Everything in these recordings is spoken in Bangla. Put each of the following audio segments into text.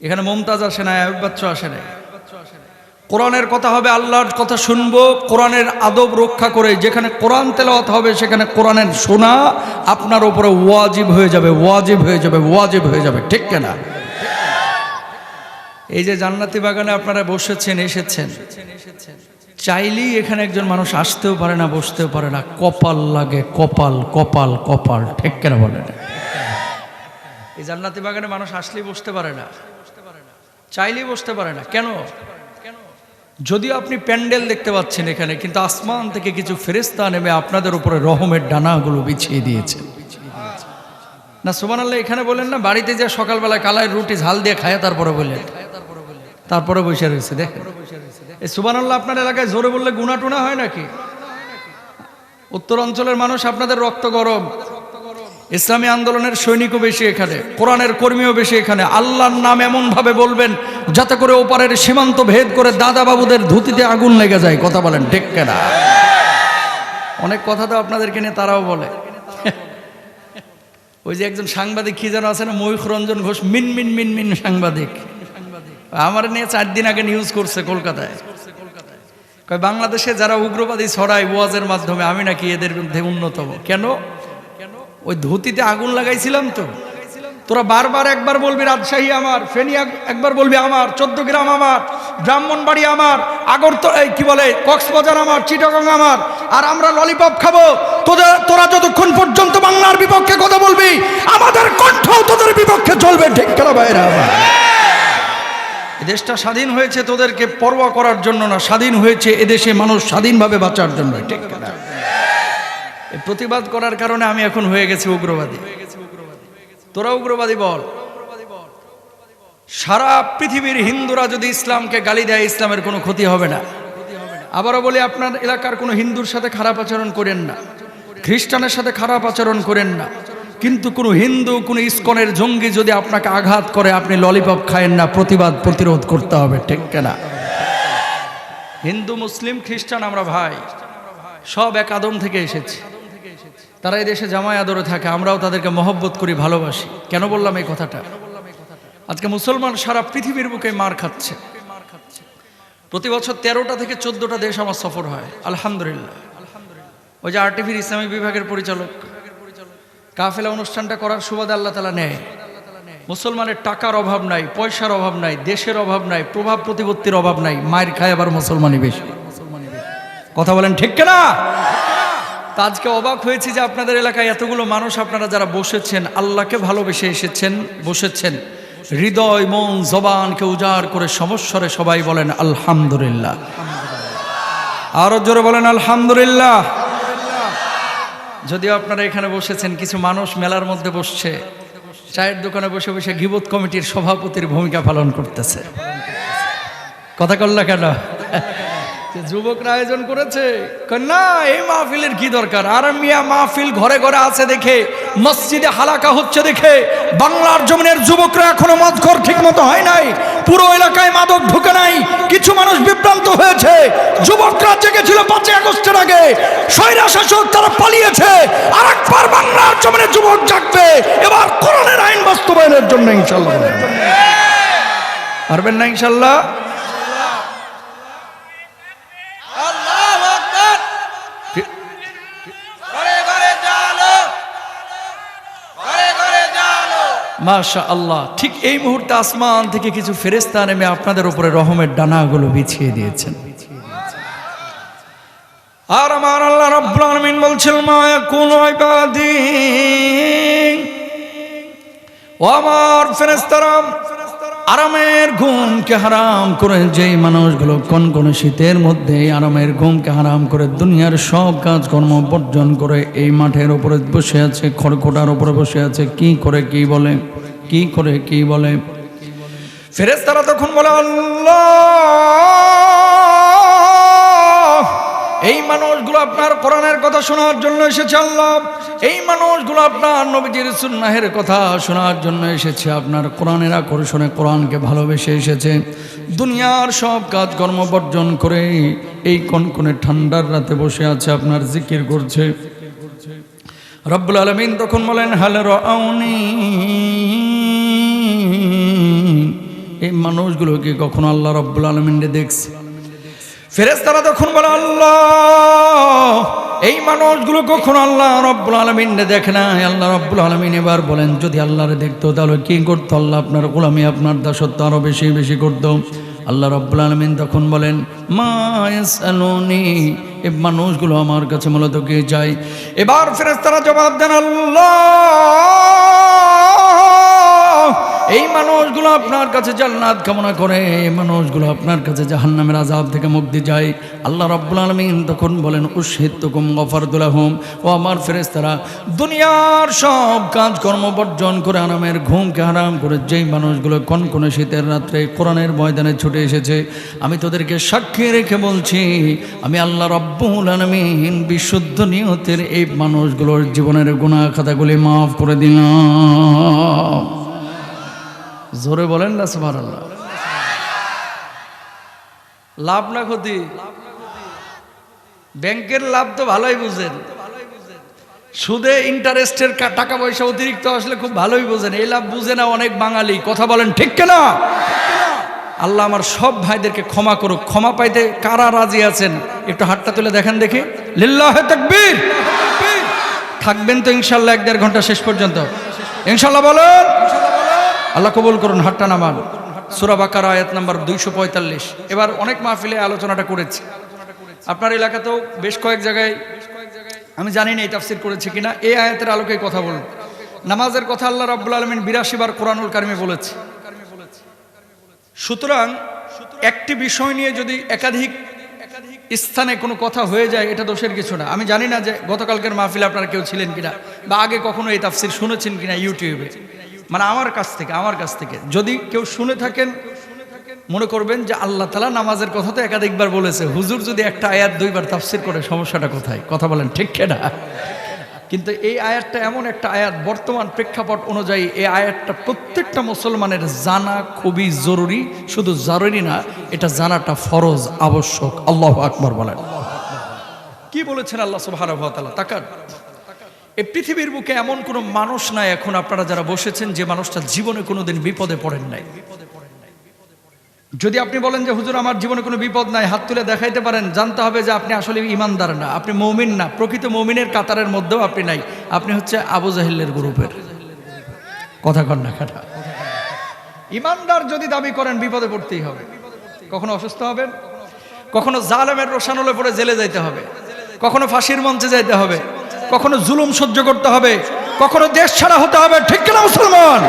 এখানে মমতাজ আসে না বাচ্চা আসে না কোরআনের কথা হবে আল্লাহর কথা শুনব, কোরআনের আদব রক্ষা করে যেখানে কোরআন তেলাওয়াত হবে সেখানে কোরআনের শোনা আপনার উপরে ওয়াজিব হয়ে যাবে, ওয়াজিব হয়ে যাবে, ওয়াজিব হয়ে যাবে, ঠিক কেনা এই যে জান্নাতি বাগানে আপনারা বসেছেন, এসেছেন, চাইলেই এখানে একজন মানুষ আসতেও পারে না, বসতেও পারে না। কপাল লাগে, কপাল কপাল কপাল, ঠিক কেন বলেন? এই জান্নাতি বাগানে মানুষ আসলেই বসতে পারে না। চাইলেই বসতে পারে না। কেন? যদিও আপনি প্যান্ডেল দেখতে পাচ্ছেন এখানে, কিন্তু আসমান থেকে কিছু ফেরেস্তা নেমে আপনাদের উপরে রহমের ডানাগুলো বিছিয়ে দিয়েছে। না সুমান আল্লাহ এখানে বলেন না, বাড়িতে যে সকালবেলায় কালায় রুটি ঝাল দিয়ে খায়, তারপরে বললেন তারপরে বসে রয়েছে, দেখেন। এই সুবান আল্লাহ আপনার এলাকায় জোরে বললে গুণা টুনা হয় নাকি? উত্তর অঞ্চলের মানুষ আপনাদের রক্ত গরম। ইসলামী আন্দোলনের সৈনিকও বেশি এখানে, কোরআনের কর্মীও বেশি এখানে। আল্লাহর নাম এমন ভাবে বলবেন যাতে করে ওপারের সীমান্ত ভেদ করে দাদা বাবুদের ধুতিতে আগুন লেগে যায়, কথা বলেন, ঠিক কেনা? অনেক কথা তো আপনাদেরকে নিয়ে তারাও বলে। ওই যে একজন সাংবাদিক কি যেন আছে না, ময়ূখ রঞ্জন ঘোষ, মিন মিন মিন মিন সাংবাদিক। আমার নিয়ে চার দিন আগে নিউজ করছে কলকাতায়। বাংলাদেশে যারা উগ্রবাদী ছড়ায় ওয়াজের মাধ্যমে, আমি নাকি এদের মধ্যে অন্যতম কেন? ওই ধুতিতে আগুন লাগাইছিলাম তো। তোরা বারবার একবার বলবি রাজশাহী আমার, ফেনী একবার বলবি আমার চোদ্দ গ্রাম আমার, ব্রাহ্মণবাড়ি আমার, আগরত এই কি বলে, কক্সবাজার আমার, চিটাগং আমার, আর আমরা ললিপপ খাব। তোদের তোরা যতক্ষণ পর্যন্ত বাংলার বিপক্ষে কথা বলবি, আমাদের কণ্ঠ তোদের বিপক্ষে চলবে, ঠিক আমার এ দেশটা স্বাধীন হয়েছে তোদেরকে পরোয়া করার জন্য না, স্বাধীন হয়েছে এদেশে মানুষ স্বাধীনভাবে বাঁচার জন্য, ঠিক প্রতিবাদ করার কারণে আমি এখন হয়ে গেছি উগ্রবাদী। তোরা উগ্রবাদী বল। সারা পৃথিবীর হিন্দুরা যদি ইসলামকে গালি দেয়, ইসলামের কোনো ক্ষতি হবে না। আবারও বলি, আপনার এলাকার কোনো হিন্দুর সাথে খারাপ আচরণ করেন না। খ্রিস্টানের সাথে খারাপ আচরণ করেন না। কিন্তু কোনো হিন্দু, কোনো ইস্কনের জঙ্গি যদি আপনাকে আঘাত করে, আপনি ললিপপ খায়েন না, প্রতিবাদ প্রতিরোধ করতে হবে, ঠিক না হিন্দু, মুসলিম, খ্রিস্টান আমরা ভাই, সব এক আদম থেকে এসেছি। তারা এই দেশে জামাই আদরে থাকে, আমরাও তাদেরকে মহব্বত করি, ভালোবাসি। কেন বললাম এই কথাটা? আজকে মুসলমান সারা পৃথিবীর বুকে মার খাচ্ছে। প্রতি বছর তেরোটা থেকে চোদ্দটা দেশ আমার সফর হয়, আলহামদুলিল্লাহ। ওই যে আরটিভির ইসলামী বিভাগের পরিচালক, কাফেলা অনুষ্ঠানটা করার সুবাদে আল্লাহ তালা নেয়। মুসলমানের টাকার অভাব নাই, পয়সার অভাব নাই, দেশের অভাব নাই, প্রভাব প্রতিপত্তির অভাব নাই, মায়ের খায় আবার মুসলমানই বেশি। কথা বলেন ঠিক না তা আজকে অবাক হয়েছি যে আপনাদের এলাকায় এতগুলো মানুষ আপনারা যারা বসেছেন, আল্লাহকে ভালোবেসে এসেছেন, বসেছেন। হৃদয়, মন, জবানকে উজাড় করে সমস্যরে সবাই বলেন, আলহামদুলিল্লাহ। আরও জোরে বলেন, আলহামদুলিল্লাহ। যদিও আপনারা এখানে বসেছেন, কিছু মানুষ মেলার মধ্যে বসছে। চায়ের দোকানে বসে বসে গিবত কমিটির সভাপতির ভূমিকা পালন করতেছে। কথা করলা কেন? যুবকরা আয়োজন করেছে। না এই মাহফিলের কি দরকার? আর মিয়া মাহফিল ঘরে ঘরে আছে দেখে, মসজিদে হালাকা হচ্ছে দেখে। বাংলার জমিনের যুবকরা এখনও মদঘর ঠিক মতো হয় নাই। পুরো এলাকায় মাদক ঢুকে নাই। কিছু মানুষ বিভ্রান্ত হয়েছে। যুবকরা জেগেছিল পাঁচই আগস্টের আগে। স্বৈরা শাসক তারা পালিয়েছে। আর একবার বাংলার জমিনের যুবক জাগবে। এবার কোরআনের আইন বাস্তবায়নের জন্য ইনশাল্লাহ পারবেন না ইনশাল্লাহ আল্লাহু আকবার ঘরে ঘরে জালো ঘরে ঘরে জালো মাশা আল্লাহ ঠিক এই মুহূর্তে আসমান থেকে কিছু ফেরেস্তা নেমে আপনাদের উপরে রহমের ডানাগুলো বিছিয়ে দিয়েছেন। আর আমার আল্লাহ রব্বুল আলামিন বলছেন, মা কোন আমার ফেরেশতারা আরামের ঘুমকে হারাম করে যেই মানুষগুলো কোন কোন শীতের মধ্যে আরামের ঘুমকে হারাম করে দুনিয়ার সব কাজকর্ম বর্জন করে এই মাঠের উপরে বসে আছে, খড়কোটার উপরে বসে আছে, কি করে কি বলে? কি করে কি বলে? ফেরেস তারা তখন বলে, আল্লাহ! এই মানুষগুলো আপনার কোরআনের কথা শোনার জন্য এসেছে আল্লাহ। এই মানুষগুলো আপনার নবীজির সুন্নাহের কথা শোনার জন্য এসেছে। আপনার কোরআনের আকর্ষণে কোরআনকে ভালোবেসে এসেছে। দুনিয়ার সব কাজকর্ম বর্জন করে এই কনকনে ঠান্ডার রাতে বসে আছে, আপনার জিকির করছে। রব্বুল আলমিন তখন বলেন, হাল রাউনি? এই মানুষগুলোকে কখনো আল্লাহ রব্বুল আলমিনে দেখছে? ফেরেস্তারা তখন বলে, আল্লাহ, এই মানুষগুলো কখনো আল্লাহ রব্বুল আলমিনে দেখে না আল্লাহ রব্বুল আলমিন এবার বলেন, যদি আল্লাহরে দেখতো, তাহলে কি করতো আল্লাহ? আপনার গোলামি, আপনার দাসত্ব আরও বেশি বেশি করতো। আল্লাহ রব্বুল আলমিন তখন বলেন, মা ইয়াসআলুনি এই মানুষগুলো আমার কাছে মূলত কে যায় এবার ফেরেস্তারা জবাব দেন, আল্লাহ এই মানুষগুলো আপনার কাছে জান্নাত কামনা করে, এই মানুষগুলো আপনার কাছে জাহান্নামের আজাব থেকে মুক্তি যায় আল্লাহ রব্বুল আলামিন তখন বলেন, উশহিদতুকুম গফারতুলাহুম ও আমার ফেরেশতারা, দুনিয়ার সব কাজকর্ম বর্জন করে আরামের ঘুমকে হারাম করে যেই মানুষগুলো কনকনে শীতের রাত্রে কোরআনের ময়দানে ছুটে এসেছে, আমি তোদেরকে সাক্ষী রেখে বলছি, আমি আল্লাহ রব্বুল আলামিন বিশুদ্ধ নিয়তের এই মানুষগুলোর জীবনের গুনাহ খাতাগুলি মাফ করে দিলাম। জোরে বলেন না, সুবহানাল্লাহ। লাভ না ক্ষতি? ব্যাংকের লাভ তো ভালোই বুঝেন। সুদে ইন্টারেস্টের টাকা পয়সা অতিরিক্ত আসলে খুব ভালোই বোঝেন। এই লাভ বুঝে না অনেক বাঙালি। কথা বলেন ঠিক কেনা? আল্লাহ আমার সব ভাইদেরকে ক্ষমা করুক। ক্ষমা পাইতে কারা রাজি আছেন? একটু হাতটা তুলে দেখেন দেখি। লিল্লাহ তাকবীর! থাকবেন তো ইনশাল্লাহ এক দেড় ঘণ্টা শেষ পর্যন্ত। ইনশাল্লাহ বলেন। আল্লাহ কবুল করুন হাট্টা নামান। সুরা বাকার, আয়াত নাম্বার দুইশো পঁয়তাল্লিশ। এবার অনেক মাহফিলে আলোচনাটা করেছি। আপনার এলাকাতেও বেশ কয়েক জায়গায়, আমি জানি না এই তাফসির করেছে কিনা, এই আয়াতের আলোকে কথা বলুন। নামাজের কথা আল্লাহ রাব্বুল আলমিন বিরাশি বার কোরআনুল কারিমে বলেছে। সুতরাং একটি বিষয় নিয়ে যদি একাধিক স্থানে কোনো কথা হয়ে যায়, এটা দোষের কিছু না। আমি জানি না যে গতকালকের মাহফিলে আপনারা কেউ ছিলেন কিনা, বা আগে কখনো এই তাফসির শুনেছেন কিনা ইউটিউবে। মানে আমার কাছ থেকে, আমার কাছ থেকে। যদি কেউ শুনে থাকেন, মনে করবেন যে আল্লাহ তালা নামাজের কথা তো একাধিকবার বলেছে। হুজুর যদি একটা আয়াত দুইবার তাফসির করে, সমস্যাটা কোথায়? কথা বলেন ঠিক কেনা? কিন্তু এই আয়াতটা এমন একটা আয়াত, বর্তমান প্রেক্ষাপট অনুযায়ী এই আয়াতটা প্রত্যেকটা মুসলমানের জানা খুবই জরুরি। শুধু জরুরি না, এটা জানাটা ফরজ, আবশ্যক। আল্লাহ আকবর বলেন। কি বলেছেন আল্লাহ ওয়া তাআলা? তাকান। এই পৃথিবীর বুকে এমন কোনো মানুষ নাই এখন আপনারা যারা বসেছেন, যে মানুষটা জীবনে কোনোদিন বিপদে পড়েন নাই। যদি আপনি বলেন যে, হুজুর, আমার জীবনে কোনো বিপদ নাই, হাত তুলে দেখাইতে পারেন, জানতে হবে যে আপনি আসলে ইমানদার না। আপনি মৌমিন না। প্রকৃত মৌমিনের কাতারের মধ্যেও আপনি নাই। আপনি হচ্ছে আবু জাহিল্লের গ্রুপের। কথা কন না কাটা ইমানদার যদি দাবি করেন, বিপদে পড়তেই হবে। কখনো অসুস্থ হবেন? কখনো জালেমের রোশানলে পড়ে জেলে যাইতে হবে। কখনো ফাঁসির মঞ্চে যাইতে হবে। কখনো জুলুম সহ্য করতে হবে, কখনো দেশ ছাড়া হতে হবে, ঠিক কিনা মুসলমান?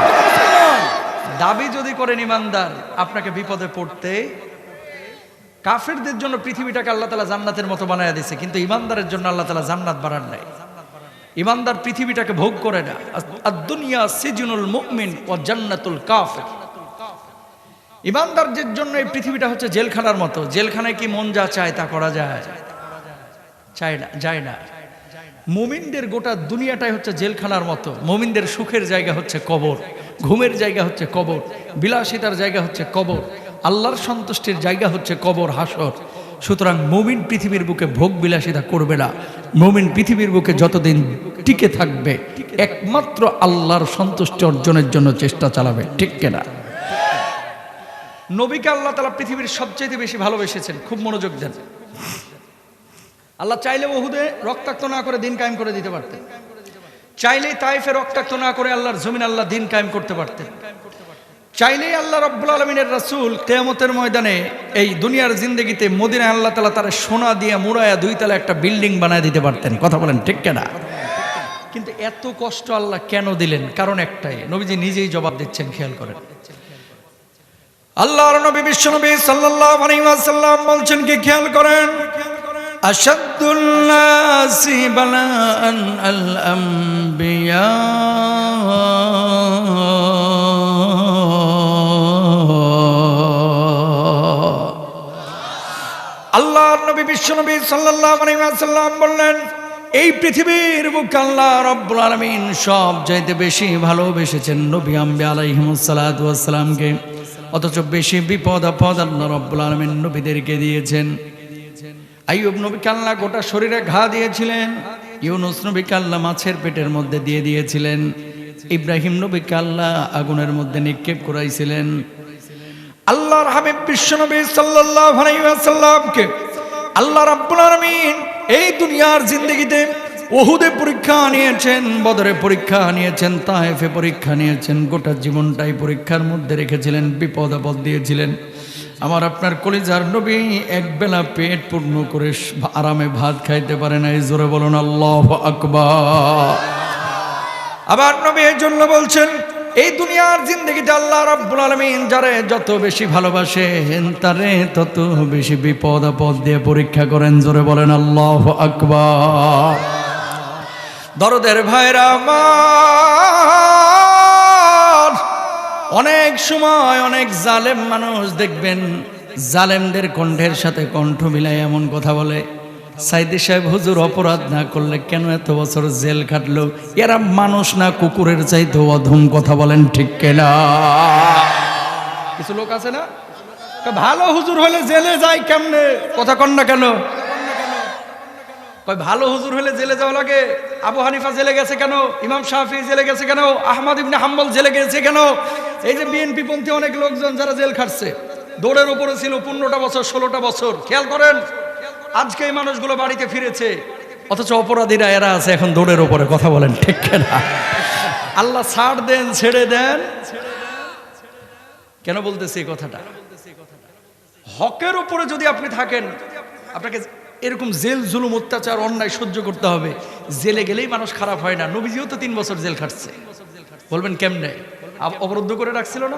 দাবি যদি করেন ইমানদার, আপনাকে বিপদে পড়তে কাফেরদের জন্য পৃথিবীটাকে আল্লাহ তালা জান্নাতের মতো বানায় দিছে কিন্তু ইমানদারের জন্য আল্লাহ তালা জান্নাত বানান নাই। ইমানদার পৃথিবীটাকে ভোগ করে না। দুনিয়া সিজনুল মুমিন ও জান্নাতুল কাফের। ইমানদারদের জন্য এই পৃথিবীটা হচ্ছে জেলখানার মতো। জেলখানায় কি মন যা চায় তা করা যায়? চায় না, যায় না। মুমিনদের গোটা দুনিয়াটাই হচ্ছে জেলখানার মতো। মুমিনদের সুখের জায়গা হচ্ছে কবর, ঘুমের জায়গা হচ্ছে কবর, বিলাসিতার জায়গা হচ্ছে কবর, আল্লাহর সন্তুষ্টির জায়গা হচ্ছে কবর, হাসর। সুতরাং মুমিন পৃথিবীর বুকে ভোগ বিলাসিতা করবে না। মুমিন পৃথিবীর বুকে যতদিন টিকে থাকবে, একমাত্র আল্লাহর সন্তুষ্টি অর্জনের জন্য চেষ্টা চালাবে, ঠিক কেনা? নবীকে আল্লাহ তালা পৃথিবীর সবচেয়ে বেশি ভালোবেসেছেন, খুব মনোযোগ দেন। আল্লাহ চাইলে ওহুদে রক্তাক্ত না করে দিন কায়েম করে দিতে পারতেন। চাইলেই তাইফে রক্তাক্ত না করে আল্লাহর জমিন, আল্লাহ দিন কায়েম করতে পারতেন। চাইলেই আল্লাহ রব্বুল আলমিনের রাসূল কেয়ামতের ময়দানে এই দুনিয়ার জিন্দগিতে মদিনায় আল্লাহ তালা তারা সোনা দিয়ে, মুড়ায়া দুই তালা একটা বিল্ডিং বানায় দিতে পারতেন। কথা বলেন ঠিক কেনা? কিন্তু এত কষ্ট আল্লাহ কেন দিলেন? কারণ একটাই, নবীজি নিজেই জবাব দিচ্ছেন, খেয়াল করেন। আল্লাহ নবী সাল্লাল্লাহু আলাইহি ওয়াসাল্লাম বলছেন কি, খেয়াল করেন? আশাদুল্নাসি বালান আল আম্বিয়া আল্লাহর নবী বিশ্বনবী সাল্লাল্লাহু আলাইহি ওয়াসাল্লাম বললেন, এই পৃথিবীর বুক আল্লাহ রব্বুল আলামিন সব চাইতে বেশি ভালোবেসেছেন নবী আম্বি আলাইহিমুস সালাতু অথচ বেশি বিপদ আপদ আল্লাহ রব্বুল আলমিন নবীদেরকে দিয়েছেন। আইয়ুব নবীকে আল্লাহ গোটা শরীরে ঘা দিয়েছিলেন, ইউনুস নবীকে আল্লাহ মাছের পেটের মধ্যে দিয়ে দিয়েছিলেন, ইব্রাহিম নবীকে আল্লাহ আগুনের মধ্যে নিক্ষেপ করাইছিলেন। আল্লাহর হাবিব বিশ্বনবী ওয়াসাল্লামকে আল্লাহ রাব্বুল আলামিন এই দুনিয়ার জিন্দগিতে ওহুদে পরীক্ষা নিয়েছেন, বদরে পরীক্ষা নিয়েছেন, তায়েফে পরীক্ষা নিয়েছেন, গোটা জীবনটাই পরীক্ষার মধ্যে রেখেছিলেন, বিপদ আপদ দিয়েছিলেন। আমার আপনার কলিজার নবী এক বেলা পেট পূর্ণ করে আরামে ভাত খাইতে পারে না এই জোরে বলুন, আল্লাহ আকবার। আবার নবী এই জন্য বলছেন, এই দুনিয়ার জিন্দগিতে আল্লাহ রাব্বুল আলামিন যারে যত বেশি ভালোবাসেন, তারে তত বেশি বিপদ আপদ দিয়ে পরীক্ষা করেন। জোরে বলেন, আল্লাহ আকবার। দরদের ভাইরা আমার অনেক সময় অনেক জালেম মানুষ দেখবেন, জালেমদের কণ্ঠের সাথে কণ্ঠ মিলাই এমন কথা বলে, সাইদি সাহেব, হুজুর, অপরাধ না করলে কেন এত বছর জেল খাটলো? এরা মানুষ না, কুকুরের চাইতে অধম কথা বলেন ঠিক কেনা? কিছু লোক আছে না? ভালো হুজুর হলে জেলে যায় কেমনে? কথা কন না কেন? কয়, ভালো হুজুর হলে জেলে যাওয়া লাগে? আবু হানিফা জেলে গেছে কেন? ইমাম শাহি জেলে গেছে কেন? আহমদ ইবনে হাম্বল জেলে গেছে কেন? এই যে বিএনপি পন্থী অনেক লোকজন যারা জেল খাটছে, দৌড়ের উপরে ছিল পনেরোটা বছর, ষোলোটা বছর। খেয়াল করেন, আজকে এই মানুষগুলো বাড়িতে ফিরেছে। অথচ অপরাধীরা এরা আছে এখন দৌড়ের উপরে, কথা বলেন ঠিক না আল্লাহ ছাড় দেন, ছেড়ে দেন। কেন বলতেছি এই কথাটা? হকের উপরে যদি আপনি থাকেন, আপনাকে এরকম জেল, জুলুম, অত্যাচার, অন্যায় সহ্য করতে হবে। জেলে গেলেই মানুষ খারাপ হয় না। নবীজিও তো তিন বছর জেল খাটছে। বলবেন কেমনে? অবরুদ্ধ করে রাখছিল না?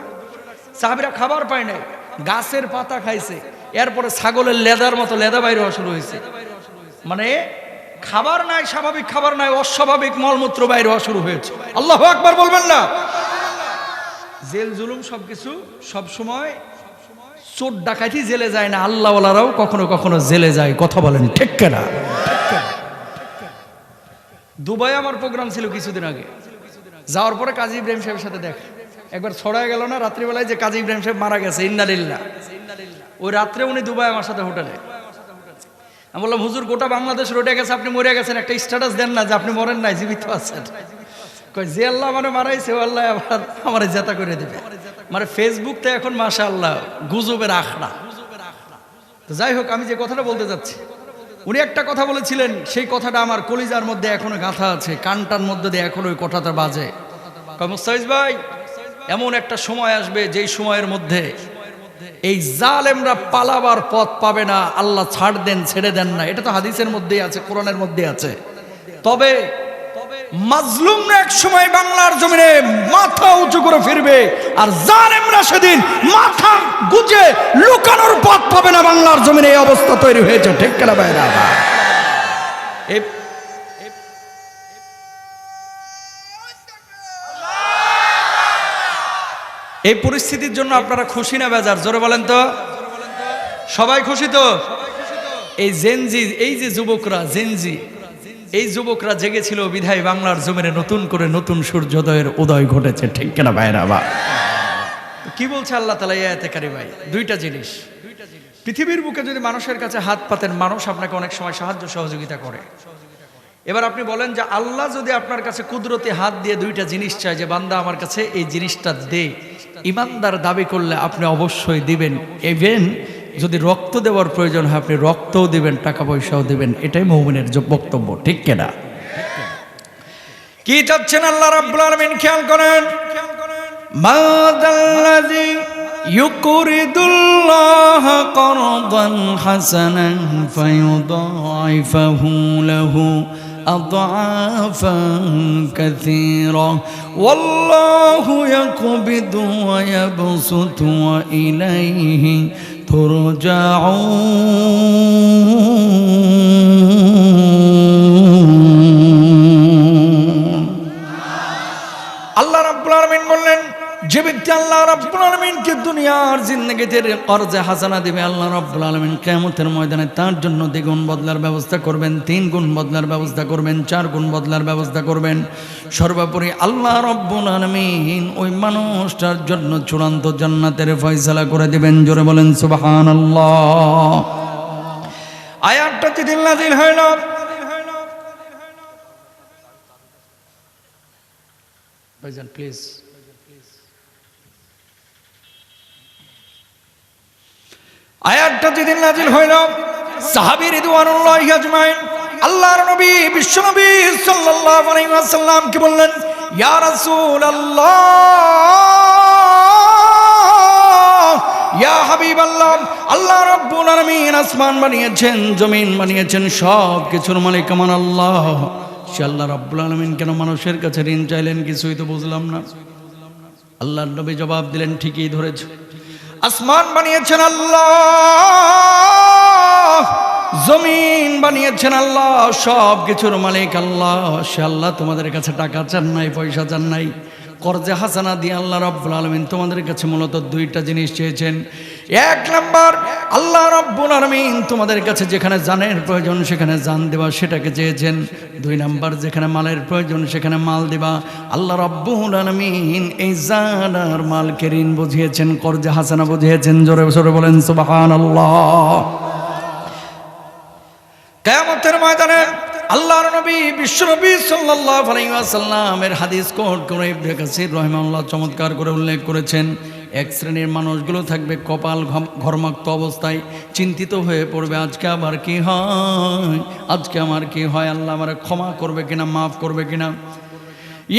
সাহাবিরা খাবার পায় নাই। গাছের পাতা খাইছে। এরপরে ছাগলের লেদার মতো লেদা বাইরে হওয়া শুরু হয়েছে। মানে খাবার নাই, স্বাভাবিক খাবার নাই, অস্বাভাবিক মলমূত্র বাইরে হওয়া শুরু হয়েছে। আল্লাহ আকবার বলবেন না? জেল, জুলুম সবকিছু সব সময় চোর ডাকাতি জেলে যায় না, আল্লাহওয়ালারাও কখনো কখনো জেলে যায়, কথা বলেন ঠিক কেনা? দুবাই আমার প্রোগ্রাম ছিল কিছুদিন আগে। যাওয়ার পরে কাজী ইব্রাহিম সাহেবের সাথে দেখ। একবার ছড়ায় গেল না রাত্রিবেলায় যে কাজী ইব্রাহিম সাহেব মারা গেছে ইন্নালিল্লা ওই রাত্রে উনি দুবাই আমার সাথে হোটেলে। আমি বললাম, হুজুর, গোটা বাংলাদেশ রোডে গেছে, আপনি মরে গেছেন, একটা স্ট্যাটাস দেন না যে আপনি মরেন নাই, জীবিত আছেন। কই যে আল্লাহ মানে মারাইছে, ও আল্লাহ আবার আমার জেতা করে দেবে। মানে ফেসবুকটা এখন মাশা আল্লাহ গুজবের আখড়া। যাই হোক, আমি যে কথাটা বলতে যাচ্ছি, উনি একটা কথা বলেছিলেন, সেই কথাটা আমার কলিজার মধ্যে এখনও গাঁথা আছে, কানটার মধ্যে দিয়ে এখনও ওই কথাটা বাজে। কয়, মুস্তাফিজ ভাই, এমন একটা সময় আসবে যেই সময়ের মধ্যে এই জালেমরা পালাবার পথ পাবে না, আল্লাহ ছাড় দেন, ছেড়ে দেন না। এটা তো হাদিসের মধ্যেই আছে, কোরআনের মধ্যে আছে। তবে মাজলুমরা এক সময় বাংলার জমিনে মাথা উঁচু করে ফিরবে, আর জালেমরা সেদিন মাথা গুজে লুকানোর পথ পাবে না বাংলার জমিনে, এই অবস্থা তৈরি হয়েছে, ঠিক কেনা বাইরা এই পরিস্থিতির জন্য আপনারা খুশি না, বেজার? জোরে বলেন তো। সবাই খুশি তো? এই জেনজি, এই যে যুবকরা, জেনজি এই যুবকরা জেগেছিল বিধায় বাংলার জমিনে নতুন করে নতুন সূর্যোদয়ের উদয় ঘটেছে, ঠিক কিনা ভাইরা বা? কি বলছে আল্লাহ তালা ইয়াতে কারি ভাই? দুইটা জিনিস। পৃথিবীর বুকে যদি মানুষের কাছে হাত পাতেন, মানুষ আপনাকে অনেক সময় সাহায্য সহযোগিতা করে। এবার আপনি বলেন যে আল্লাহ যদি আপনার কাছে কুদরতি হাত দিয়ে দুইটা জিনিস চায় যে, বান্দা আমার কাছে এই জিনিসটা দে, ইমানদার দাবি করলে আপনি অবশ্যই দিবেন। ইভেন যদি রক্ত দেওয়ার প্রয়োজন হয় আপনি রক্তও দিবেন টাকা পয়সাও দিবেন এটাই মৌমিনের যে বক্তব্য ঠিক কেনা কি চাচ্ছেন আল্লাহ রাব্বুল আলামিন খেয়াল করেন মাদাল্লাযী ইউকরিদুল্লাহ করদান হাসানান ফায়ুদাইফাহু লাহু أضعافا كثيرة والله يقبض ويبسط وإليه ترجعون যে ব্যক্তি আল্লাহ রাব্বুল আলামিনকে দুনিয়ার জিন্দেগিতে কর্জে হাসানা দেবে, আল্লাহ রাব্বুল আলামিন কিয়ামতের ময়দানে তার জন্য দ্বিগুণ বদলার ব্যবস্থা করবেন, তিন গুণ বদলার ব্যবস্থা করবেন, চার গুণ বদলার ব্যবস্থা করবেন। সর্বোপরি আল্লাহ রাব্বুল আলামিন ওই মানুষটার জন্য চূড়ান্ত জান্নাতের ফয়সালা করে দেবেন। জোরে বলেন, সুবহানাল্লাহ। আয়াতটা যেদিন নাজিল হইল প্লিজ আয়াতটা যেদিন নাজিল হইল, সাহাবী রিদওয়ানুল্লাহি আজমাইন, আল্লাহর নবী বিশ্বনবী সাল্লাল্লাহু আলাইহি ওয়াসাল্লাম কি বললেন? ইয়া রাসূলুল্লাহ, ইয়া হাবিবাল্লাহ, আল্লাহ রাব্বুল আলামিন আসমান বানিয়েছেন, জমিন বানিয়েছেন, সব কিছুর মালিক আমার আল্লাহ। সে আল্লাহ রাব্বুল আলামিন কেন মানুষের কাছে ঋণ চাইলেন কিছুই তো বুঝলাম না। আল্লাহর নবী জবাব দিলেন, ঠিকই ধরেছ। আসমান বানিয়েছেন আল্লাহ, জমিন বানিয়েছেন আল্লাহ সব কিছুর মালিক আল্লাহ। সে আল্লাহ তোমাদের কাছে টাকা চান নাই, পয়সা চান নাই। কর্জে হাসানা দিয়ে আল্লাহ রব্বুল আলমিন তোমাদের কাছে মূলত দুইটা জিনিস চেয়েছেন। এক নাম্বার, আল্লাহ রব্বুল আলমিন তোমাদের কাছে যেখানে জানের প্রয়োজন সেখানে জান দেওয়া সেটাকে চেয়েছেন। দুই নাম্বার, যেখানে মালের প্রয়োজন সেখানে মাল দেবা। আল্লাহ রব্বুল আলমিন এই জান আর মালকে ঋণ বুঝিয়েছেন, কর্জে হাসানা বুঝিয়েছেন, জোরে জোরে বলেন সুবাহান আল্লাহ কেয়ামতের ময়দানে আল্লাহর নবী বিশ্বনবী সাল্লাল্লাহু আলাইহি ওয়াসাল্লামের হাদিস কোট করে ইবনে কাসির রাহিমাহুল্লাহ চমৎকার করে উল্লেখ করেছেন। এক শ্রেণির মানুষগুলো থাকবে কপাল ঘর্মাক্ত অবস্থায়, চিন্তিত হয়ে পড়বে, আজকে আবার কি হয়? আজকে আমার কি হয়? আল্লাহ আমার ক্ষমা করবে কিনা, মাফ করবে কিনা?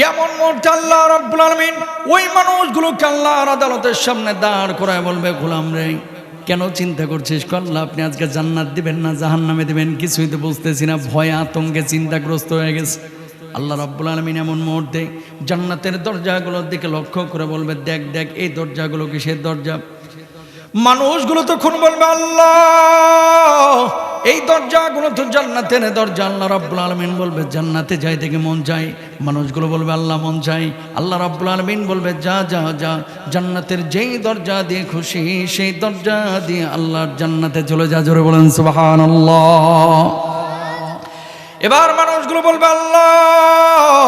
এমন মুহূর্তে আল্লাহ রাব্বুল আলামিন। ওই মানুষগুলোকে আল্লাহর আদালতের সামনে দাঁড় করায় বলবে, গোলাম রে, কেন চিন্তা করছিস? আল্লাহ আপনি আজকে জান্নাত দিবেন না, জাহান্নামে দিবেন, কিছুই তো বুঝতেছি না, ভয় আতঙ্কে চিন্তাগ্রস্ত হয়ে গেছে। আল্লাহ রাব্বুল আলমিন এমন মুহূর্তে জান্নাতের দরজাগুলোর দিকে লক্ষ্য করে বলবে, দেখ দেখ, এই দরজাগুলো কিসের দরজা? মানুষগুলো তখন বলবে, আল্লাহ, এই দরজাগুলো তো জান্নাতের দরজা। আল্লাহ রাব্বুল আলমিন বলবে, জান্নাতে যাই থেকে মন চাই। মানুষগুলো বলবে, আল্লাহ, মন চাই। আল্লাহ রাব্বুল আলমিন বলবে, যা যা যা, জান্নাতের যেই দরজা দিয়ে খুশি, সেই দরজা দিয়ে আল্লাহর জান্নাতে চলে যা। জোরে বলেন সুবাহান এবার মানুষগুলো বলবে, আল্লাহ,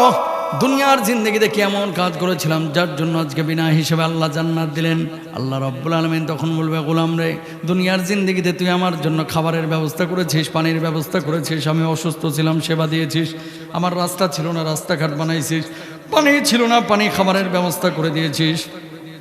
দুনিয়ার জিন্দগিতে কেমন কাজ করেছিলাম, যার জন্য আজকে বিনা হিসেবে আল্লাহ জান্নাত দিলেন। আল্লাহ রব্বুল আলমিন তখন বলবে, গোলাম রে, দুনিয়ার জিন্দগিতে তুই আমার জন্য খাবারের ব্যবস্থা করেছিস, পানির ব্যবস্থা করেছিস, আমি অসুস্থ ছিলাম, সেবা দিয়েছিস, আমার রাস্তা ছিল না, রাস্তাঘাট বানাইছিস, পানি ছিল না, পানি খাবারের ব্যবস্থা করে দিয়েছিস।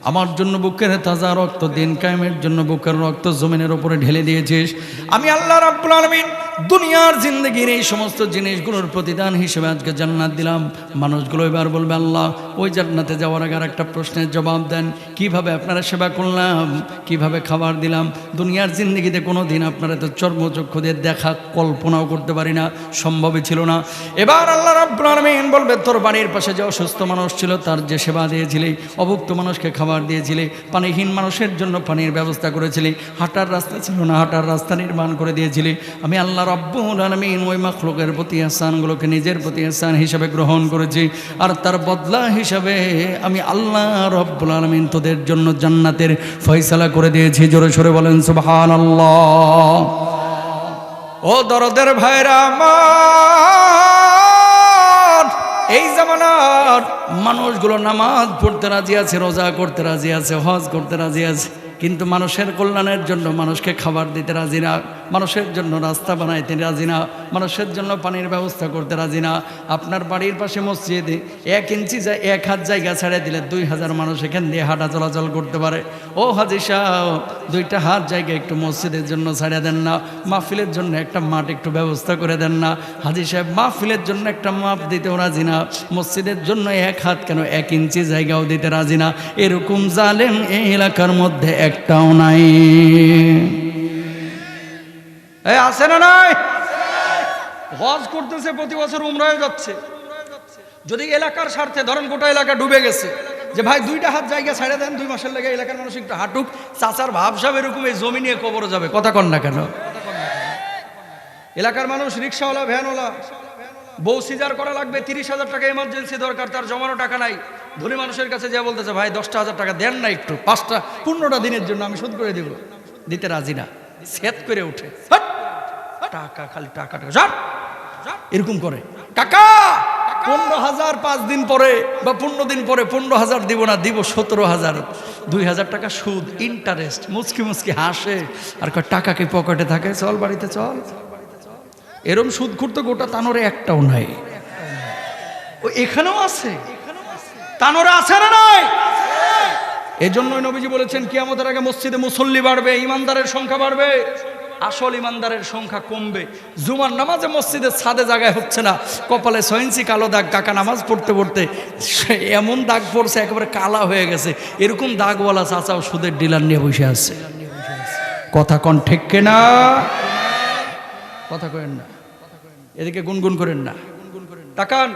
আমার জন্য বুকের তাজা রক্ত, দিন কায়েমের জন্য বুকের রক্ত জমিনের ওপরে ঢেলে দিয়েছিস। আমি আল্লাহ রাব্বুল আলামিন দুনিয়ার জিন্দগির এই সমস্ত জিনিসগুলোর প্রতিদান হিসেবে আজকে জান্নাত দিলাম। মানুষগুলো এবার বলবে, আল্লাহ, ওই জান্নাতে যাওয়ার আগে একটা প্রশ্নের জবাব দেন। কীভাবে আপনারা সেবা করলাম? কীভাবে খাবার দিলাম? দুনিয়ার জিন্দগিতে কোনো দিন আপনারা তো চর্মচক্ষু দিয়ে দেখা কল্পনাও করতে পারি না, সম্ভবই ছিল না। এবার আল্লাহ রাব্বুল আলামিন বলবে, তোর বাড়ির পাশে যে অসুস্থ মানুষ ছিল, তার যে সেবা দিয়েছিলি, অভুক্ত মানুষকে খাবার দিয়েছিলি, পানিহীন মানুষের জন্য পানির ব্যবস্থা করেছিলি, হাঁটার রাস্তা ছিল না, হাঁটার রাস্তা নির্মাণ করে দিয়েছিলি। আমি আল্লাহ রব্বুল আলমিন ওই মাখলুকের প্রতি আসানগুলোকে নিজের প্রতি আসান হিসাবে গ্রহণ করেছি। আর তার বদলা হিসাবে আমি আল্লাহ রব্বুল আলমিন তোদের জন্য জান্নাতের ফয়সালা করে দিয়েছি। জোরে সরে বলেন সুবহান আল্লাহ ও দরদের ভাইরা আমার, এই জামানার মানুষগুলো নামাজ পড়তে রাজি আছে, রোজা করতে রাজি আছে, হজ করতে রাজি আছে, কিন্তু মানুষের কল্যাণের জন্য মানুষকে খাবার দিতে রাজি না। মানুষের জন্য রাস্তা বানাইতে রাজি না। মানুষের জন্য পানির ব্যবস্থা করতে রাজি না। আপনার বাড়ির পাশে মসজিদে, এক ইঞ্চি যা এক হাত জায়গা ছেড়ে দিলে দুই হাজার মানুষ এখান দিয়ে হাঁটা চলাচল করতে পারে। ও হাজি সাহ দুইটা হাত জায়গা একটু মসজিদের জন্য ছেড়ে দেন না। মাহফিলের জন্য একটা মাঠ একটু ব্যবস্থা করে দেন না। হাজি সাহেব, মাহফিলের জন্য একটা মাপ দিতেও রাজি না। মসজিদের জন্য এক হাত কেন এক ইঞ্চি জায়গাও দিতে রাজি না। এরকম জালেম এই এলাকার মধ্যে একটাও নাই। আছে না নাই? হজ করতেছে, প্রতি বছর উমরায় যাচ্ছে। যদি এলাকার স্বার্থে, ধরেন গোটা এলাকা ডুবে গেছে, যে ভাই দুইটা হাত জায়গা ছেড়ে দেন, দুই মাসের লেগে এলাকার মানুষ একটু হাঁটুক, চাচার ভাবসাব এরকম এই জমি নিয়ে কবর যাবে, কথা কন না কেন? এলাকার মানুষ, রিক্সাওয়ালা, ভ্যানওয়ালা, বউ সিজার করা লাগবে, তিরিশ হাজার টাকা এমার্জেন্সি দরকার, তার জমানো টাকা নাই। ধনী মানুষের কাছে যা বলতেছে, ভাই, দশটা হাজার টাকা দেন না একটু, পাঁচটা, পনেরোটা দিনের জন্য আমি শোধ করে দেব। দিতে রাজি না সেট করে উঠে! টাকা খালি টাকা টাকা। এরকম করে। কাকা পনেরো হাজার পাঁচ দিন পরে বা পনেরো দিন পরে পনেরো হাজার দিব না দিব সতেরো হাজার। দুই হাজার টাকা সুদ ইন্টারেস্ট মুচকি মুচকি হাসে। আর কয় টাকা কি পকেটে থাকে? চল বাড়িতে চল। এরম সুদ খুঁড়তে গোটা তানোরে একটাও নাই। ও এখানেও আছে। তানোরে আছে না নাই? এই জন্যই নবীজি বলেছেন কিয়ামতের আগে মসজিদে মুসল্লি বাড়বে ইমানদারের সংখ্যা বাড়বে। আসল ইমানদারের সংখ্যা কমবে। জুমার নামাজে মসজিদে ছাদে জায়গায় হচ্ছে না। কপালে সয়েন্সি কালো দাগ, কাকা নামাজ পড়তে পড়তে এমন দাগ পড়ছে, একেবারে কালা হয়ে গেছে। এরকম দাগওয়ালা চাচাও সুদের ডিলার নিয়ে বসে আছে। কথা কন ঠেককে না কথা করেন না। এদিকে গুনগুন করেন না। তাকান।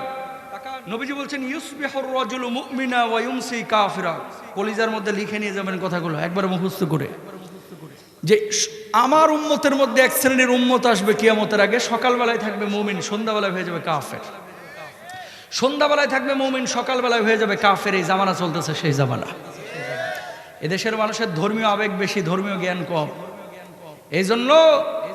নবীজি বলছেন, ইউসবিহুর রাজুলু মুমিনা ওয়া কাফিরা। কলিজার মধ্যে লিখে নিয়ে যাবেন কথাগুলো, একবার মুখস্থ করে। যে আমার উম্মতের মধ্যে এক শ্রেণির উম্মত আসবে কিয়ামতের আগে, সকালবেলায় থাকবে মৌমিন, সন্ধ্যাবেলায় হয়ে যাবে কাফের। সন্ধ্যাবেলায় থাকবে মৌমিন, সকালবেলায় হয়ে যাবে কাফের, এই জামানা চলতেছে সেই জামানা। এদেশের মানুষের ধর্মীয় আবেগ বেশি, ধর্মীয় জ্ঞান কম। এই জন্য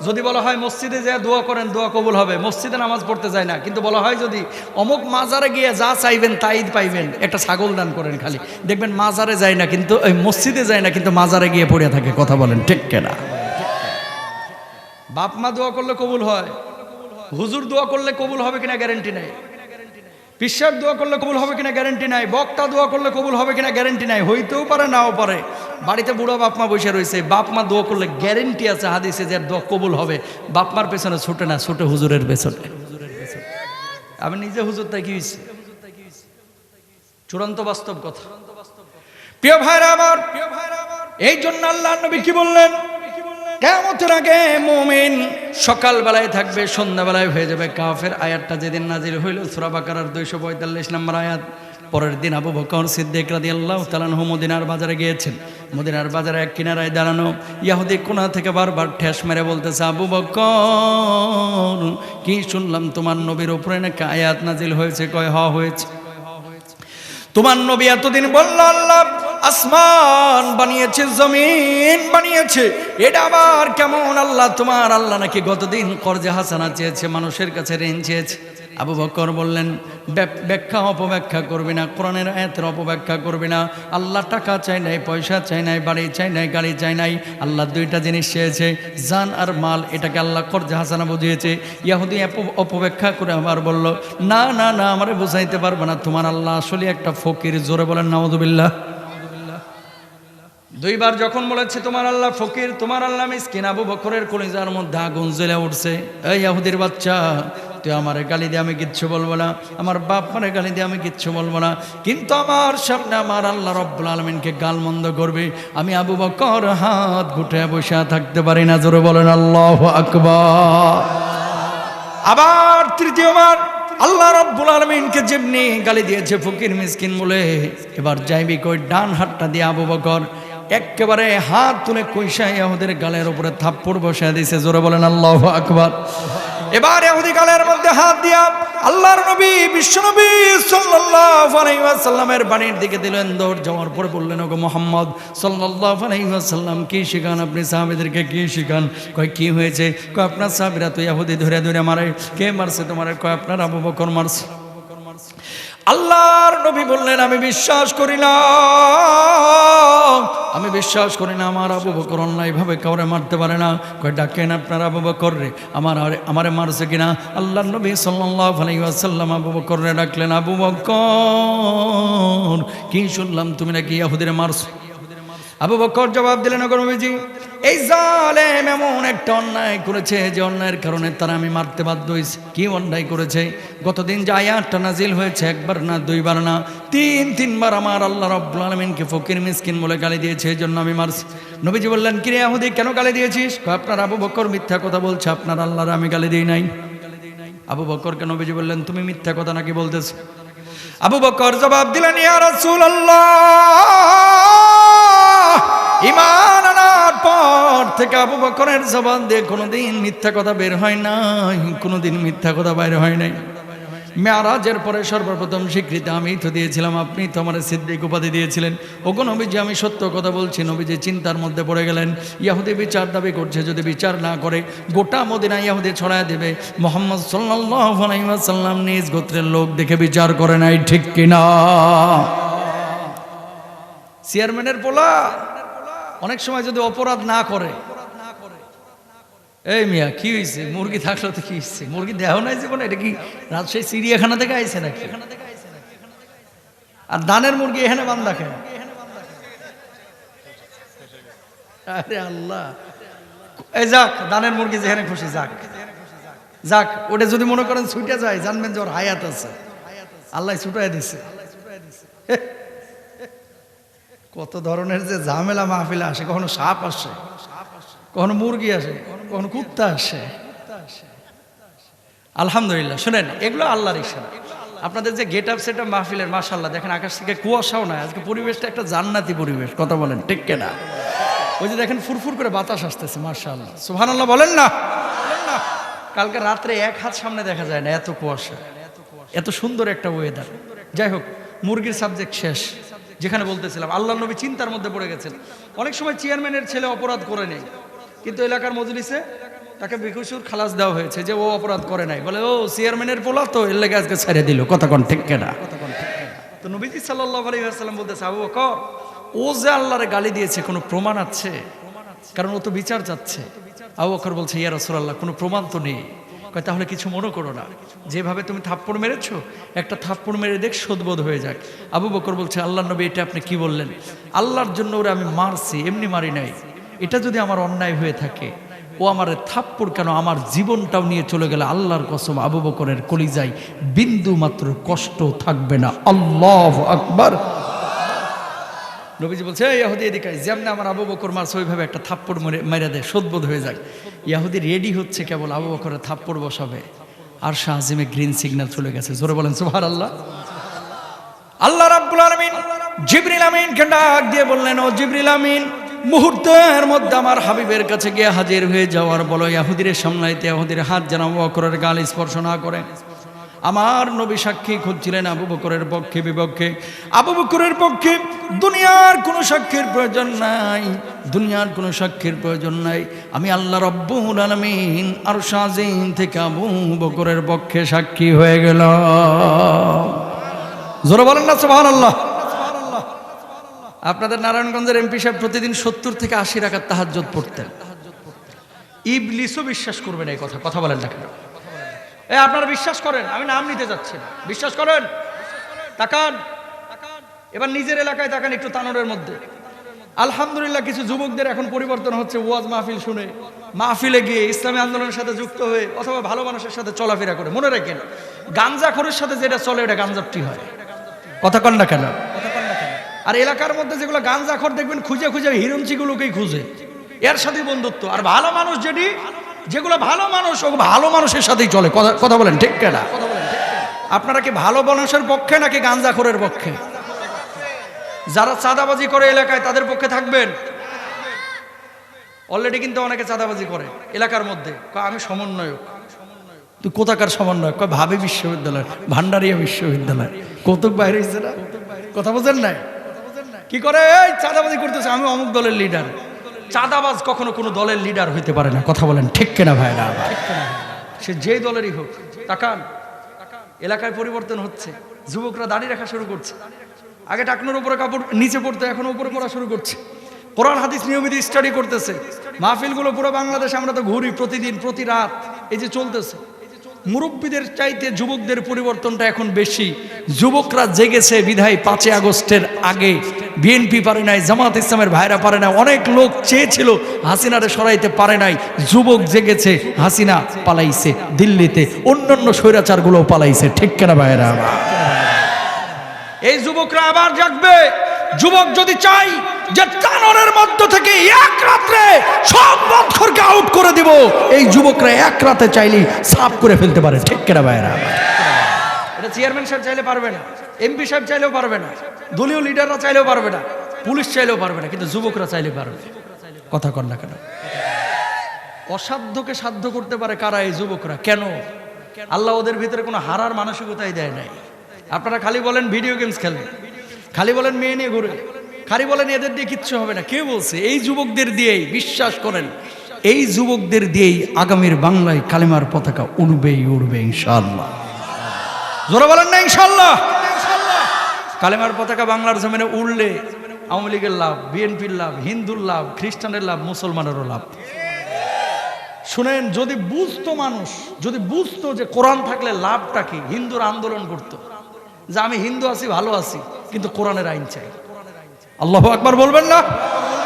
যদি বলা হয় মসজিদে যে দোয়া করেন, দোয়া কবুল হবে। মসজিদে নামাজ পড়তে যায় না। কিন্তু বলা হয় যদি অমুক মাজারে গিয়ে যা চাইবেন তাই পাইবেন, একটা ছাগল দান করেন খালি। দেখবেন মাজারে যায় না, কিন্তু ওই মসজিদে যায় না, কিন্তু মাজারে গিয়ে পড়ে থাকে, কথা বলেন ঠিক কেনা? বাপ মা দোয়া করলে কবুল হয়। হুজুর দোয়া করলে কবুল হবে কিনা গ্যারেন্টি নেই। পিসার দোয়া করলে কবুল হবে কিনা গ্যারেন্টি নাই, বক্তা দোয়া করলে কবুল হবে কিনা গ্যারেন্টি নাই, হইতেও পারে, নাও পারে। বাড়িতে বুড়ো বাপমা বসে রয়েছে বাপমা দোয়া করলে গ্যারেন্টি আছে হাদিসে যে দোয়া কবুল হবে। বাপমার পেছনে ছুটে না, ছুটে হুজুরের পেছনে। আমি নিজে হুজুর, তাই কি হয়েছে চূড়ান্ত বাস্তব কথা। প্রিয় ভাইরা আমার প্রিয় ভাইরা আমার এই জন্য আল্লাহ নবী কি বললেন? কেমতের আগে মুমিন সকালবেলায় থাকবে, সন্ধ্যাবেলায় হয়ে যাবে কাফের আয়াতটা। যেদিন নাজির হইল সুরা বাকারার দুইশো পঁয়তাল্লিশ নম্বর আয়াত। পরের দিন আবু বকর সিদ্দিক রাদি আল্লাহ তালানহু মদিনার বাজারে গিয়েছেন। মদিনার বাজারে এক কিনারায় দাঁড়ানো ইয়াহুদি কোনা থেকে বারবার ঠেস মেরে বলতেছে, আবু বকর, কি শুনলাম তোমার নবীর ওপরে নাকি আয়াত নাজিল হয়েছে? কয়, হ, হয়েছে। তোমার নবী এতদিন বলল, আল্লাহ আসমান বানিয়েছে, জমিন বানিয়েছে। এটা আবার কেমন আল্লাহ? তোমার আল্লাহ নাকি গতদিন কর্জে হাসানা চেয়েছে, মানুষের কাছে ঋণ চেয়েছে। আবু বকর বললেন ব্যাখ্যা অপব্যাখ্যা করবি না, কোরআনের আয়াতের অপব্যাখ্যা করবি না। আল্লাহ টাকা চাই নাই, পয়সা চাই নাই, বাড়ি চাই নাই, গাড়ি চাই নাই, আল্লাহ দুইটা জিনিস চেয়েছে, জান আর মাল, এটাকে আল্লাহ কর্জে হাসানা বুঝিয়েছে। ইয়াহুদি অপ- অপব্যাখ্যা করে আবার বলল, না না না, আমারে বুঝাইতে পারবে না, তোমার আল্লাহ আসলে একটা ফকির, জোরে বলেন নামদুবিল্লাহ দুইবার যখন বলেছে, তোমার আল্লাহ ফকির, তোমার আল্লাহ মিসকিন, আবু বকরের কলিজার মধ্যে আগুন জ্বলে উঠছে। এই ইয়াহুদির বাচ্চা, তুই আমার গালি দিয়ে আমি কিচ্ছু বলব না। আমার বাপ মারে গালি দিয়ে আমি কিচ্ছু বলব না। কিন্তু আমার সামনে আমার আল্লাহ রব্বুল আলমিনকে গাল মন্দ করবে। আমি আবু বকর হাত গুটে বসে থাকতে পারি না। জোরে বলেন, আল্লাহ আকবার। আবার তৃতীয়বার আল্লাহ রব্বুল আলমিনকে যেমনি গালি দিয়েছে ফকির, মিসকিন বলে, এবার যাইবি কই ডান হাতটা দিয়ে আবু বকর। একেবারে হাত তুলে কইসা ইয়াহুদের গালের উপরে থাপ্পড় বসে দিয়েছে জোরে বলেন আল্লাহ আকবার। এবার ইহুদি গালের মধ্যে হাত দিয়া আল্লাহর নবী বিশ্বনবী সাল্লাল্লাহু আলাইহি ওয়াসাল্লামের বাণীর দিকে দিলেন, দৌড় যাওয়ার পরে বললেন, ওগো মোহাম্মদ সাল্লাল্লাহু আলাইহি ওয়াসাল্লাম, কি শিখান আপনি? সাহাবীদেরকে কি শিখান? কয়, কি হয়েছে? কয়, আপনার সাহাবীরা তো ইহুদি ধরে ধরে মারে, কে মারছে তোমার? কয়, আপনার আবু বকর মারছে। আল্লাহর নবী বললেন, আমি বিশ্বাস করি না। আমি বিশ্বাস করি না, আমার আবু বকর অন্যায়ভাবে কাউরে মারতে পারে না। কয়, ডাকেন আপনার আবু বকর রে আমার আমারে মারছে কিনা? আল্লাহর নবী সাল্লাল্লাহু আলাইহি ওয়াসাল্লাম আবু বকর রে ডাকলেন, আবু বকর, কি শুনলাম তুমি নাকি ইহুদিরে মারছো? আবু বকর জবাব দিলেন নবীজি, এই জালেম এমন একটা অন্যায় করেছে যে অন্যায়ের কারণে তারা আমি মারতে বাধ্য হয়েছি। কি অন্যায় করেছে? গতদিন যে আয়াতটা নাজিল হয়েছে, একবার না, দুইবার না, তিন, তিনবার আমার আল্লাহ রব্বুল আলমিনকে ফকির, মিসকিন বলে গালি দিয়েছে এই জন্য আমি মারছি। নবীজি বললেন কিরে আহুদি, কেন গালি দিয়েছিস? আপনার আবু বকর মিথ্যা কথা বলছে, আপনার আল্লাহর আমি গালি দিই নাই। আবু বকরকে নবীজি বললেন, তুমি মিথ্যা কথা নাকি বলতেছো? আবু বকর জবাব দিলেন, ইয়া রাসূলুল্লাহ! ইমান আনার পর থেকে আবু বকরের জবান দিয়ে কোনোদিন মিথ্যা কথা বের হয় নাই, কোনোদিন মিথ্যা কথা বাইর হয় নাই। মেয়ারাজের পরে সর্বপ্রথম স্বীকৃতি আমি তো দিয়েছিলাম, আপনি তো আমার সিদ্দিক উপাধি দিয়েছিলেন। ওগো নবীজি, আমি সত্য কথা বলছি, নবীজি চিন্তার মধ্যে পড়ে গেলেন। ইয়াহুদি বিচার দাবি করছে, যদি বিচার না করে গোটা মদিনা ইয়াহুদি ছড়ায় দেবে। মোহাম্মদ ওয়াসাল্লাম নিজ গোত্রের লোক দেখে বিচার করে নাই, ঠিক কিনা? চেয়ারম্যানের পোলা অনেক সময় যদি অপরাধ না করে। এই মিয়া, কি হয়েছে মুরগি থাকল তো কি হয়েছে মুরগি দেহ নাই জীবনে? এটা কি রাজশাহী চিড়িয়াখানা থেকে আইছে নাকি? আর দানের মুরগি এখানে বান্ধা কেন? আরে আল্লাহ। এই যাক, দানের মুরগি যেখানে খুশি, যাক। যাক, ওটা যদি মনে করেন ছুটে যায়, জানবেন যে ওর হায়াত আছে। আল্লাহ ছুটাই দিছে। কত ধরনের যে ঝামেলা মাহফিলে আসে, কখনো সাপ আসে, কখনো মুরগি আসে, কখনো কুত্তা আসে। আলহামদুলিল্লাহ, শুনেন, এগুলো আল্লাহর ইশারা। আপনাদের যে গেট আপ সেট আপ মাহফিলের মাশাল্লাহ দেখেন আকাশ থেকে কুয়াশাও নাই, আজকে পরিবেশটা একটা জান্নাতি পরিবেশ, কথা বলেন, ঠিক কেনা? ওই যে দেখেন ফুরফুর করে বাতাস আসতেছে মাশাল্লাহ সুহান আল্লাহ বলেন না। বলেন না। কালকে রাত্রে এক হাত সামনে দেখা যায় না, এত কুয়াশা, এত সুন্দর একটা ওয়েদার যাই হোক, মুরগির সাবজেক্ট শেষ। যেখানে বলতেছিলাম আল্লাহ নবী চিন্তার মধ্যে পড়ে গেছেন। অনেক সময় চেয়ারম্যানের ছেলে অপরাধ করে নেই, কিন্তু এলাকার মজলিসে তাকে বেকুসুর খালাস দেওয়া হয়েছে যে ও অপরাধ করে নাই। বলে, ও চেয়ারম্যানের পোলা তো, এর লেগে আজকে ছেড়ে দিল। কোন ঠিক কেনা? তো নবীজি সাল্লাহ আলী আসসালাম বলতেছে, আবু বকর, ও যে আল্লাহরে গালি দিয়েছে, কোনো প্রমাণ আছে? কারণ ও তো বিচার যাচ্ছে আবু বকর বলছে, ইয়া রাসূলুল্লাহ, কোনো প্রমাণ তো নেই। কয়, তাহলে কিছু মনে করো না। যেভাবে তুমি থাপ্পড় মেরেছো, একটা থাপ্পড় মেরে দেখ শোধবোধ হয়ে যাক। আবু বকর বলছে আল্লাহ নবী, এটা আপনি কি বললেন? আল্লাহর জন্য ওরা আমি মারছি, এমনি মারি নাই। এটা যদি আমার অন্যায় হয়ে থাকে, ও আমার থাপ্পড় কেন আমার জীবনটাও নিয়ে চলে গেলে আল্লাহর কসম আবু বকরের কলিজাই বিন্দু মাত্র কষ্ট থাকবে না। আল্লাহ আকবার। নবীজি বলছে ইয়াহুদি এদিকে। যেমনি আমার আবু বকর মারছে ওইভাবে একটা থাপ্পড় মরে মেরে দেয়, সদ্বোধ হয়ে যায়। ইয়াহুদি রেডি হচ্ছে কেবল আবু বকরের থাপ্পড় বসাবে। আর শাহজিমে গ্রিন সিগন্যাল চলে গেছে। জোরে বলেন সুভার আল্লাহ আল্লাহ রাব্বুল আলামিন, জিবরিল আমিনকে ডাক দিয়ে বললেন, ও জিবরিল আমিন, মুহূর্তের মধ্যে আমার হাবিবের কাছে গিয়ে হাজির হয়ে যাওয়ার বলো। ইয়াহুদিরে সামলাইতে ইয়াহুদির হাত যেন আবু বকরের গাল স্পর্শ না করে। আমার নবী সাক্ষী খুঁজছিলেন আবু বকরের পক্ষে বিপক্ষে। আবু বকরের পক্ষে দুনিয়ার কোনো সাক্ষীর প্রয়োজন নাই, দুনিয়ার কোনো সাক্ষীর প্রয়োজন নাই। আমি আল্লাহ রব্বুল আলমিন আর শাহিন থেকে আবু বকরের পক্ষে সাক্ষী হয়ে গেল জোরে বলেন না সোহান আল্লাহ আপনাদের নারায়ণগঞ্জের এমপি সাহেব প্রতিদিন সত্তর থেকে আশি রাখার তাহাজ্জত পড়তেন। ইবলিসও বিশ্বাস করবেন এই কথা কথা বলেন না কেন? এ আপনারা বিশ্বাস করেন, আমি নাম নিতে যাচ্ছি না। বিশ্বাস করেন? তাকান। এবার নিজের এলাকায় তাকান একটু তানোরের মধ্যে। আলহামদুলিল্লাহ, কিছু যুবকদের এখন পরিবর্তন হচ্ছে ওয়াজ মাহফিল শুনে। মাহফিলে গিয়ে ইসলামী আন্দোলনের সাথে যুক্ত হয়ে অথবা ভালো মানুষের সাথে চলাফেরা করে। মনে রাখেন গাঞ্জাখোরের সাথে যেটা চলে ওটা গাঞ্জাপটি হয়। কথা কন না কেন? আর এলাকার মধ্যে যেগুলো গাঞ্জাখোর দেখবেন, খুঁজে খুঁজে হিরঞ্চিগুলোকেই খুঁজে। এর সাথে বন্ধুত্ব। আর ভালো মানুষ যেটি যেগুলো ভালো মানুষ ও ভালো মানুষের সাথেই চলে। কথা কথা বলেন, ঠিক কেনা? আপনারা কি ভালো মানুষের পক্ষে নাকি গাঞ্জাখোরের পক্ষে? যারা চাঁদাবাজি করে এলাকায়, তাদের পক্ষে থাকবেন? অলরেডি কিন্তু অনেকে চাঁদাবাজি করে এলাকার মধ্যে। আমি সমন্বয়ক। তুই কোথাকার সমন্বয়ক? ভাবি বিশ্ববিদ্যালয়, ভান্ডারিয়া বিশ্ববিদ্যালয়। কৌতুক বাইরে না? কথা বোঝেন নাই? কি করে? এই, চাঁদাবাজি করতেছে, আমি অমুক দলের লিডার চাঁদাবাজ কখনো কোনো দলের লিডার হইতে পারে না। কথা বলেন, ঠিক কেনা ভাইরা? সে যেই দলেরই হোক, তাকান। এলাকায় পরিবর্তন হচ্ছে। যুবকরা দাড়ি রাখা শুরু করছে। আগে টাকনোর উপরে কাপড়, নিচে পড়তে এখন উপরে পড়া শুরু করছে। কোরআন, হাদিস নিয়মিত স্টাডি করতেছে। মাহফিলগুলো পুরো বাংলাদেশে আমরা তো ঘুরি প্রতিদিন, প্রতি রাত। এই যে চলতেছে। মুরব্বীদের চাইতে যুবকদের পরিবর্তনটা এখন বেশি। যুবকরা জেগেছে বিধায় পাঁচই আগস্টের আগে। বিএনপি পারে নাই, জামাত ইসলামের ভাইরা পারে না অনেক লোক চেয়েছিল হাসিনারে সরাইতে পারে নাই। যুবক জেগেছে, হাসিনা পালাইছে দিল্লিতে, অন্যান্য স্বৈরাচারগুলো পালাইছে, ঠিক কেনা ভাইরা এই যুবকরা আবার জাগবে। যুবক যদি চাই যে তানরের মধ্য থেকে এক রাত্রে সব বৎখরকে আউট করে দিব। এই যুবকরা এক রাতে চাইলেই সাফ করে ফেলতে পারে। ঠিক কেনা ভাইরা এটা চেয়ারম্যান সাহেব চাইলে পারবে না এমপি সাহেব চাইলেও পারবে না, দলীয় লিডাররা চাইলেও পারবে না, পুলিশ চাইলেও পারবে না, কিন্তু যুবকরা চাইলে পারবে কথা কর না কেন? অসাধ্যকে সাধ্য করতে পারে কারা এই যুবকরা? কেন? আল্লাহ ওদের ভিতরে কোনো হারার মানসিকতাই দেয় নাই। আপনারা খালি বলেন ভিডিও গেমস খেলেন খালি বলেন মেয়ে নিয়ে ঘুরে খালি বলেন, এদের দিয়ে কিচ্ছু হবে না। কে বলছে? এই যুবকদের দিয়েই, বিশ্বাস করেন, এই যুবকদের দিয়েই আগামীর বাংলায় কালিমার পতাকা উড়বেই উড়বে ইনশাআল্লাহ। জোরে বলেন না, ইনশাআল্লাহ। কালেমার পতাকা বাংলার জমিনে উড়লে আওয়ামী লীগের লাভ, বিএনপির লাভ, হিন্দুর লাভ খ্রিস্টানের লাভ, মুসলমানেরও লাভ। শুনেন, যদি বুঝতো মানুষ, যদি বুঝতো যে কোরআন থাকলে লাভটা কি, হিন্দুর আন্দোলন করতো, যে আমি হিন্দু আছি, ভালো আছি, কিন্তু কোরআনের আইন চাই। আল্লাহ আকবার বলবেন না?